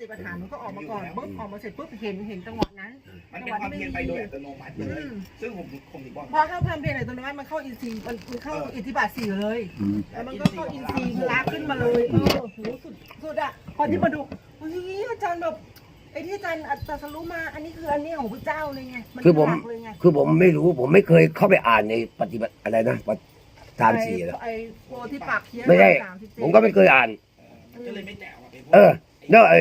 ติปัญหาหนูก็ออกมาก่อนปุ๊บออกมาเสร็จปุ๊บเห็นเห็นจังหวะนั้นมันเป็นความเพียรไปโดยอัตโนมัติเลยอืมซึ่งผมผมถึงบอกพอเข้าความเพียรในตัวน้อยมันเข้าอินทรีย์มันมันเข้าอิทธิบาทสี่เลยอืมแล้วมันก็เข้าอินทรีย์รักขึ้นมาเลยเออโหสุดสุดอะพอที่มาดูอุ้ยอาจารย์แบบไอ้ที่อาจารย์อัตสรู้มา อันนี้คืออันนี้ของพระเจ้าเลยไงนคือผมหลักเลยไงคือผมไม่รู้ผมไม่เคยเข้าไปอ่านในปฏิบัติอะไรนะปฏิทานสี่นะไอ้โปรที่ปากเคี้ยวไม่ได้สาสิบเจ็ดผมก็ไม่เคยอ่านมันก็เลยไม่แจ๋วอะไปเออแล้วไอ้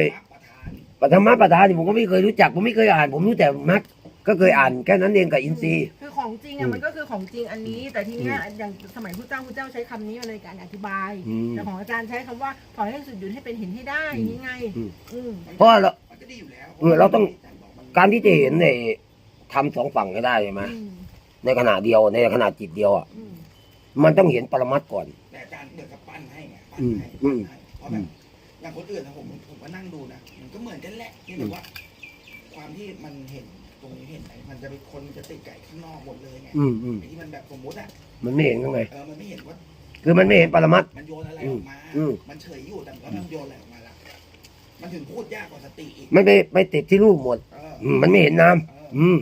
ประธานปฐมปทานผมก็ไม่เคยรู้จักผมไม่เคยอ่าน ผมรู้แต่มักก็เคยอ่านแค่นั้นเองกับอินทรีย์ คือของจริงอือะมมันก็คือของจริงอันนี้ แต่ทีเนี้ยอย่างสมัยพระเจ้าพระเจ้าใช้คำนี้มาในการอธิบาย อืมแต่ของอาจารย์ใช้คำว่าถอยให้สุดหยุดให้เป็นเห็นให้ได้อย่างนี้ไงอืมอืมเพราะว่าเรามันก็ดีอยู่แล้วเออเราต้องการที่จะเห็นในทำสองฝั่งให้ได้ใช่ไหมอืมในขณะเดียวในขณะจิตเดียวอะอืมมันต้องเห็นปรมัตถ์ก่อน แต่อาจารย์เดือดกับปั้นให้ไงปั้อืนมให้อืปั้นมให้เพราะแบบ อย่างคนอื่นนะผมผมก็นั่งดูนะมันก็เหมือนกันแหละที่แบบว่า ความที่มันเห็นตรงนี้เห็นไหนมันจะเป็นคนจะติดไก่ข้างนอกหมดเลยไงอืมอืมไอ้ที่มันแบบสมมติอะมันไม่เห็นข้างในเออมันไม่เห็นว่าคือมันไม่เห็นปรมัตถ์ มันโยนอะไรออกมา อืม มันเฉยอยู่แต่มันก็ต้องโยนอะไรออกมาละมันถึงพูดยากกว่าสติอีกมันไปไปติดที่รูปหมดเอออืมมันไม่เห็นน้ำเอออืม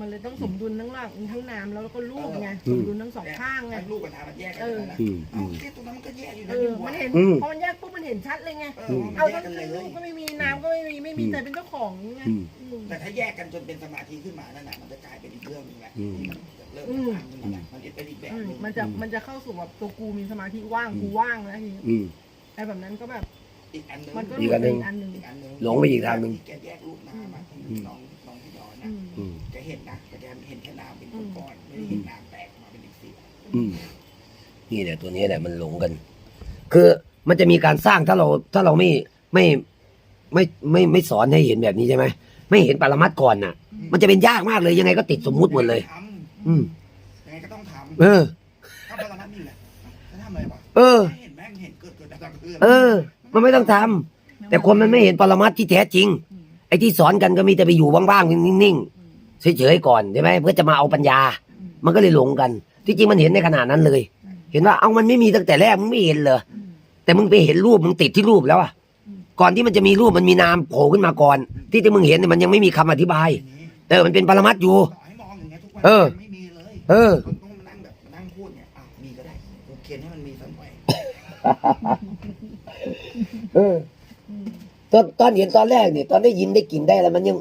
มันเลยต้องสมดุลทั้งหลักทั้งน้ำแล้วก็ลูกไงอืสมมดุลทั้งสองข้างไง ลูกกับทามันแยกกันเออนะอืมเอ้าอืมเอ๊ะตรงนั้นมันก็แยกอยู่เอนะอนี่หมันว่าเห็นอืม พอมันแยกปุ๊บมันเห็นชัดเลยไง เออือมมันเอาแยทั้กงกันเลยลูกก็ไม่มีน้ำก็ไม่มีไม่มีแต่เป็นเจ้าของไงอืม อืม แต่ถ้าแยกกันจนเป็นสมาธิขึ้นมานั่นน่ะมันจะกลายเป็นอีกเรื่องหนึงแหละอืมที่มันจะเริ่มอืมทำขึ้นมาแหละมันจะเป็นอีกแบบอืหมนึงมันจะอืมมันจะเข้าสู่แบบตัวกูมีสมาธิว่างอืมกูว่างแล้วทีนี้อืม ไอ้แบบนั้นก็แบบ อีกอันหนึงมันก็อีกอันหนึ่งอันหนึ่งอีกอันหนึงหลงไปอีกทางหนึ่งที่แกแยกรูปน้ำอะที่อืมน้องน้องที่ย้อนอืนะมอืม แก เห็นนะแต่แกเห็นแค่น้ำเป็นอืมก้อนๆไม่ได้เห็นน้ำแตกออกมาเป็นอีกสีอืมนี่แหละตัวนี้แหละมันหลงกัน คือมันจะมีการสร้างถ้าเราถ้าเราไม่ไม่ไม่ไม่ไม่สอนให้เห็นแบบนี้ใช่ไหมไม่เห็นปรมัตถ์ก่อนน่ะ มันจะเป็นยากมากเลยยังไงก็ติดสมมุติหมดเลย ทอืมำยังไงก็ต้องทเออำถ้าปรมัตถ์นี่แหละจะทำอะไรวะเออ ไม่เห็นแม่งเห็นเกิดเกิดดับๆเพื่อนเออ มันไม่ต้องทำแต่คนมันไม่เห็นปรมัตถ์ที่แท้จริงอืมไอ้ที่สอนกันก็มีแต่ไปอยู่ว่างๆนิ่งอืมๆ เฉยๆก่อนใช่ไหมเพื่อจะมาเอาปัญญาอืมมันก็เลยหลงกัน ที่จริงมันเห็นในขนาดนั้นเลยอืมเห็นว่าเอามันไม่มีตั้งแต่แรกมึงไม่เห็นเหรออืมแต่มึงไปเห็นรูปมึงติดที่รูปแล้วอะอืมก่อนที่มันจะมีรูปมันมีนามโผล่ขึ้นมาก่อน ที่ที่มึงเห็นเนี่ยมันยังไม่มีคำอธิบายทีนี้เออมันเป็นปรมัตถ์อยู่ ต่อให้มองอย่างเงี้ยทุกวันเออ มันไม่มีเลยเออ ต้องต้องมานั่งแบบมานั่งพูดเนี่ยอ้าวมีก็ได้กูเขียนให้มันมีสักหน่อยเอออืมตอนตอนเห็นตอนแรกเนี่ยตอนได้ยินได้กลินได้แล้วมันยัง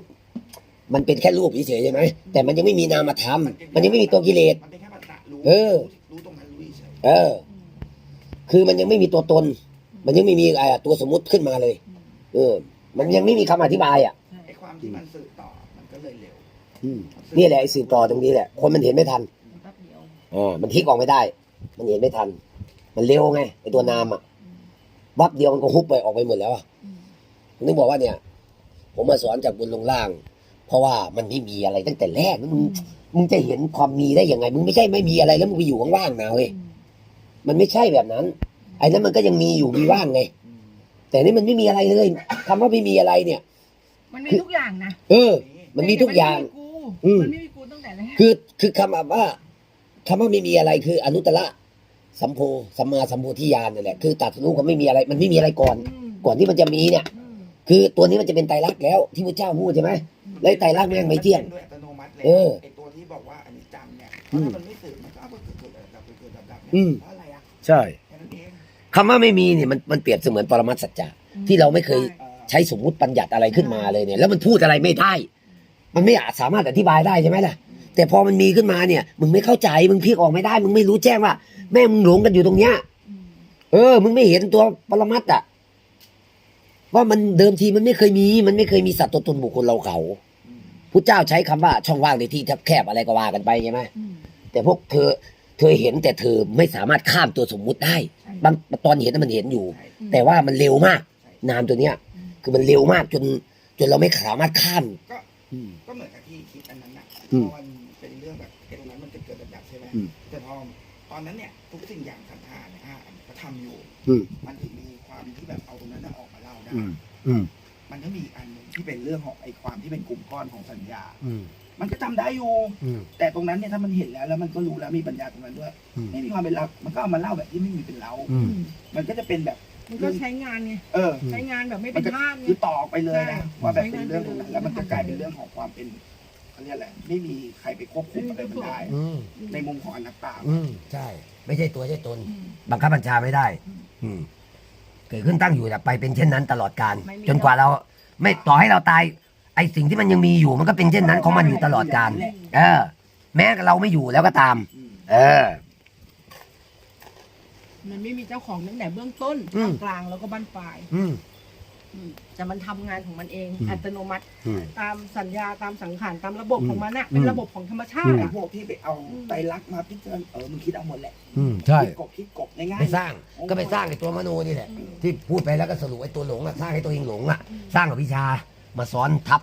มันเป็นแค่รูปเฉยๆใช่ไหมแต่มันยังไม่มีนามธรรมมันยังไม่มีตัวกิเลสมันเป็นแค่ปัจจะรู้เออ รู้ตรงนั้นรู้เฉยเออ คือมันยังไม่มีตัวตน มันยังไม่มีอะไรอะตัวสมมุติขึ้นมาเลยอืมเออ มันยังไม่มีคำอธิบายอะใช่ไอ้ความที่มันสืบต่อมันก็เลยเร็วอืมนี่แหละไอ้สืบต่อตรงนี้แหละ คนมันเห็นไม่ทันแป๊บเดียวอ่ามันพลิกออกไม่ได้ มันเห็นไม่ทัน มันเร็วไงไอ้ตัวนามอะอืมวับเดียวมันก็ฮุบไปออกไปหมดแล้วอะอืมผมถึงบอกว่าเนี่ย ผมมาสอนจากบนลงล่าง เพราะว่ามันไม่มีอะไรตั้งแต่แรกนะมึงมึงจะเห็นความมีได้ยังไง มึงไม่ใช่ไม่มีอะไรแล้วมึงไปอยู่ว่างๆนะเว้ยอืมมันไม่ใช่แบบนั้นไอ้นั้นมันก็ยังมีอยู่มีว่างไงแต่นี่มันไม่มีอะไรเลยคำว่าไม่มีอะไรเนี่ย มันมีทุกอย่างนะเออ มันมีทุกอย่างมันไม่มีกูอืมมันไม่มีกูตั้งแต่แรกคือคือคำว่าคำว่าไม่มีอะไรคือ อนุตตระสัมโพสัมมาสัมโพธิญาณนั่นแหละคือตรัดรู้ก็ไม่มีอะไร มันไม่มีอะไรก่อนอืมก่อนที่มันจะมีเนี่ยอืม คือตัวนี้มันจะเป็นไตรลักษณ์แล้วที่พระเจ้าพูดใช่ไหมแล้วไอ้ไตรลักษณ์แม่งไม่เที่ยง ด้วยอัตโนมัติเลยเออไอตัวที่บอกว่าอันนี้จำเนี่ยอืถ้ามันไม่สืบมันก็เอาไปเกิดเกิดดับเกิดเกิดดับดับเนี่ยอืมเพราะอะไรอะใช่ แค่นั้นเองคำว่าไม่มีเนี่ยมันมันเปรียบเสมือนปรมัตถสัจจะที่เราไม่เคยเออใช้สมมุติปัญญัติอะไรขึ้นมาเลยเนี่ย แล้วมันพูดอะไรไม่ได้ มันไม่อาจสามารถอธิบายได้ใช่ไหมล่ะ แต่พอมันมีขึ้นมาเนี่ย มึงไม่เข้าใจมึงพลิกออกไม่ได้ มึงไม่รู้แจ้งว่า แม่มึงหลงกันอยู่ตรงเนี้ยเออ มึงไม่เห็นตัวปรมัตถ์อะ ว่ามันเดิมทีมันไม่เคยมี มันไม่เคยมีสัตว์ตัวตนบุคคลเราเขาอืมพุทธเจ้าใช้คำว่าช่องว่างในที่แคบๆอะไรก็ว่ากันไปใช่ไหมอืมแต่พวกเธอเธอเห็นแต่เธอไม่สามารถข้ามตัวสมมุติได้ใช่บางตอนเห็นน่ะมันเห็นอยู่ใช่แต่ว่ามันเร็วมากใช่นามตัวเนี้ยอืมคือมันเร็วมากจน จนเราไม่สามารถข้ามก็อืมก็เหมือนกับที่คิดอันนั้นน่ะอืมเพราะมันเป็นเรื่องแบบไอ้ตรงนั้นมันเกิดเกิดดับดับใช่ไหมอืมแต่พอตอนนั้นเนี่ยทุกสิ่งอย่างขันธ์ห้าเนี่ยห้าอันก็ทำอยู่อืมมันถึงมีความที่แบบเอาตรงนั้นน่ะออกมาเล่าได้ อืมอืมมันก็มีอีกอันหนึ่งที่เป็นเรื่องของไอ้ความที่เป็นกลุ่มก้อนของสัญญา อืมมันก็จำได้อยู่ อืม แต่ตรงนั้นเนี่ยถ้ามันเห็นแล้วแล้วมันก็รู้แล้วมีปัญญาตรงนั้นด้วย อืม ไม่มีความเป็นเรามันก็เอามาเล่าแบบที่ไม่มีเป็นเรา อืม มันก็จะเป็นแบบ มันก็ใช้งานไงเออ ใช้งานแบบไม่มัเป็นนจะภาพไง คือต่อไปเลยนะใช่ว่าแบบเป็นเรื่องตรงนั้นแล้วมันจะกลายเป็นเรื่องของความเป็นเขาเรียกอะไรไม่มีใครไปควบคุมอะไรมันได้ อืมในมุมของอนัตตา อืมใช่ ไม่ใช่ตัวใช่ตน อืม บังคับบัญชาไม่ได้ อืมเกิดขึ้นตั้งอยู่ดับไปเป็นเช่นนั้นตลอดการไม่มี จนกว่าเราไม่ต่อให้เราตาย ไอสิ่งที่มันยังมีอยู่มันก็เป็นเช่นนั้นของมันอยู่ตลอดการเออ แม้เราไม่อยู่แล้วก็ตามอืมเออ มันไม่มีเจ้าของตั้งแต่เบื้องต้นอืม กลางแล้วก็บั้นปลาย อืมอืม แต่มันทำงานของมันเอง อืม อัตโนมัติ อืม ตามสัญญาตามสังขารตามระบบอืมของมันอะเป็นอืมระบบของธรรมชาอืติมไอ้อะ พวกที่ไปเอาไตรลักษณ์มาพิจารณาเออมึงคิดเอาหมดแหละอืมใช่ คิดกบคิดกบง่ายไปสร้างก็ไปสร้างไอ้ตัวมโนนี่แหละ ที่พูดไปแล้วก็สรุปไอ้ตัวหลงอะสร้างให้ตัวเองหลงอะสร้างกับวิชามาซ้อนทับ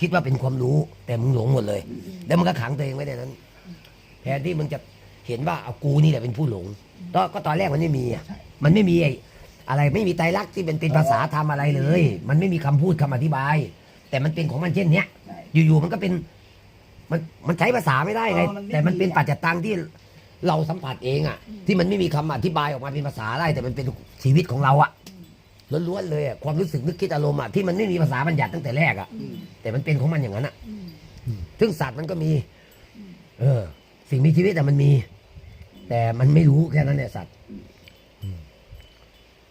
คิดว่าเป็นความรู้แต่มึงหลงหมดเลย แล้วมันก็ขังตัวเองไว้ในนั้นแทนที่มึงจะเห็นว่าเอากูนี่แหละเป็นผู้หลงก็ก็ตอนแรกมันไม่มีอะมันไม่มีไอ้ อะไรไม่มีไตรลักษณ์ที่เป็นเป็นภาษาทำอะไรเลย มันไม่มีคำพูดคำอธิบาย แต่มันเป็นของมันเช่นเนี้ยๆใช่ อยู่ๆมันก็เป็น มันมันใช้ภาษาไม่ได้ไง เออมันไม่แต่มันเป็นมีอะ ปัจจตังที่เราสัมผัสเองอะ ที่มันไม่มีคำอธิบายออกมาเป็นภาษาได้ แต่มันเป็นชีวิตของเราอะล้วนๆเลยอะความรู้สึกนึกคิดอารมณ์อะที่มันไม่มีภาษาบัญญัติตั้งแต่แรกอะอืมแต่มันเป็นของมันอย่างนั้นอะอืมซึ่งสัตว์มันก็มี เออ สิ่งมีชีวิตแต่มันมี แต่มันไม่รู้แค่นั้นแหละสัตว์อืมเพ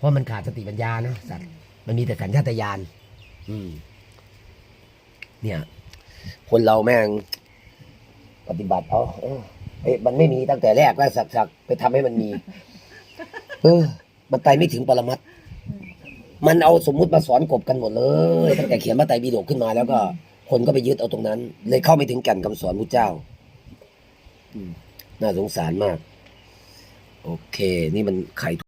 ราะมันขาดสติปัญญาเนาะสัตว์มันมีแต่สัญชาตญาณอืม เนี่ย คนเราแม่ง ปฏิบัติเอาเออเอ้ยมันไม่มีตั้งแต่แรกแล้วสักสักไปทำให้มันมี เออ มันไปไม่ถึงปรมัตถ์มันเอาสมมุติมาสอนกบกันหมดเลยตั้งแต่เขียนมาไตรปิฎกขึ้นมาแล้วก็ คนก็ไปยึดเอาตรงนั้น เลยเข้าไม่ถึงแก่นคำสอนพระเจ้าอืมน่าสงสารมาก โอเค นี่มันไข่